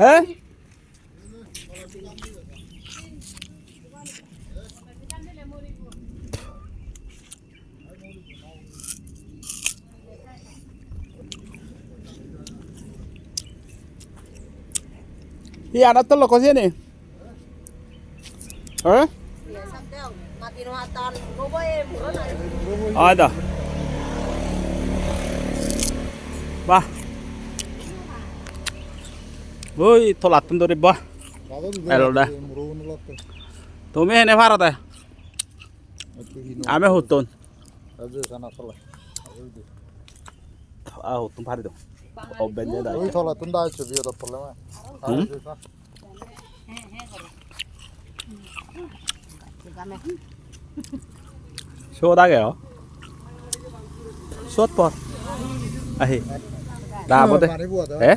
হ্যাঁ Iya, ada telur kok sini. Eh? Ada. Bah. ওই তো লাতন ধরে বা এলোডা। তুমি হেনে ভাড়া দা। আমি হতন। আ হতন ভারি দাও অবেন দা। ওই তো লাতন দা আছে বিয়ে তো প্রবলেম শোধ আগে পর। আহি। দা হ্যাঁ, বদে হ্যাঁ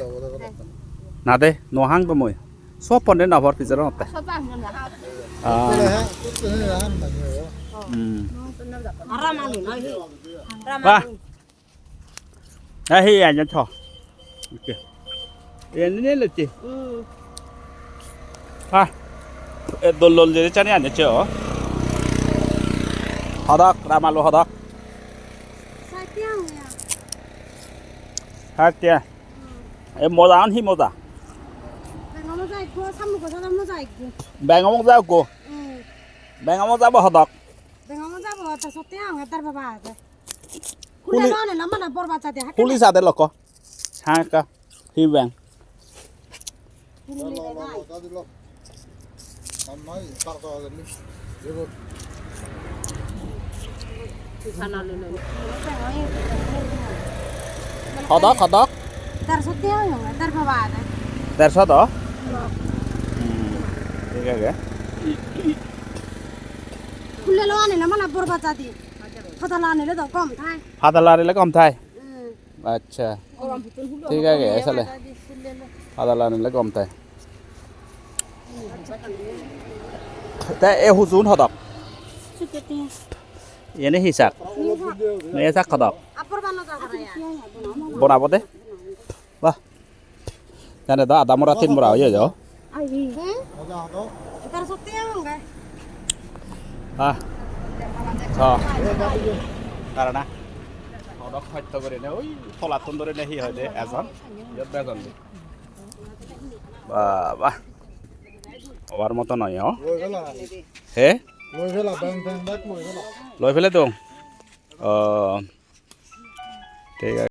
na đây no hang ba moi so pon de na bor pi jara ta so ba mon la ha ah um ram ani noi hi ram ani na hi ya nya cho. Ok. Ye ni ne le ti ha. E dol dol de chani ani cho hadak ramalo hadak satya ha tia. E modan hi modan giá Đừng có nó dạy cô, xăm một cái sao nó dạy cô. bạn không giao cô Ừ. bạn không giao bao 허덕 Đừng có nó dạy bảo ta sốt tiêu người ta bà bà. Huli- Kule ಹೇಗಾಗ ফুলেলো আনে না মানে বড় বাচ্চা দি ফাতালা আনেলে তো কম থাই ফাতালা আনেলে কম থাই আচ্ছা ঠিক আছে আসলে ফাতালা আনেলে কম থাই তে এ হুজুন হদক এনে হিসাক এ সাক হদক বনাব দে বাহ জানে দা আদা মরা তিন মরা হয়ে যাও Ai đi. 가자 너 Tar sốt tiêu người. আহ ছ কারণ হদক হত্যা করে নে ওই ফলাতন ধরে নে হি হয় দে এজন ইয়ত এজন দে বাবা হবার মতো নয় হ 로이 회라 হে 로이 회라 뱅뱅 백 로이 회라 লৈ ফেলে তো অ ঠিক আছে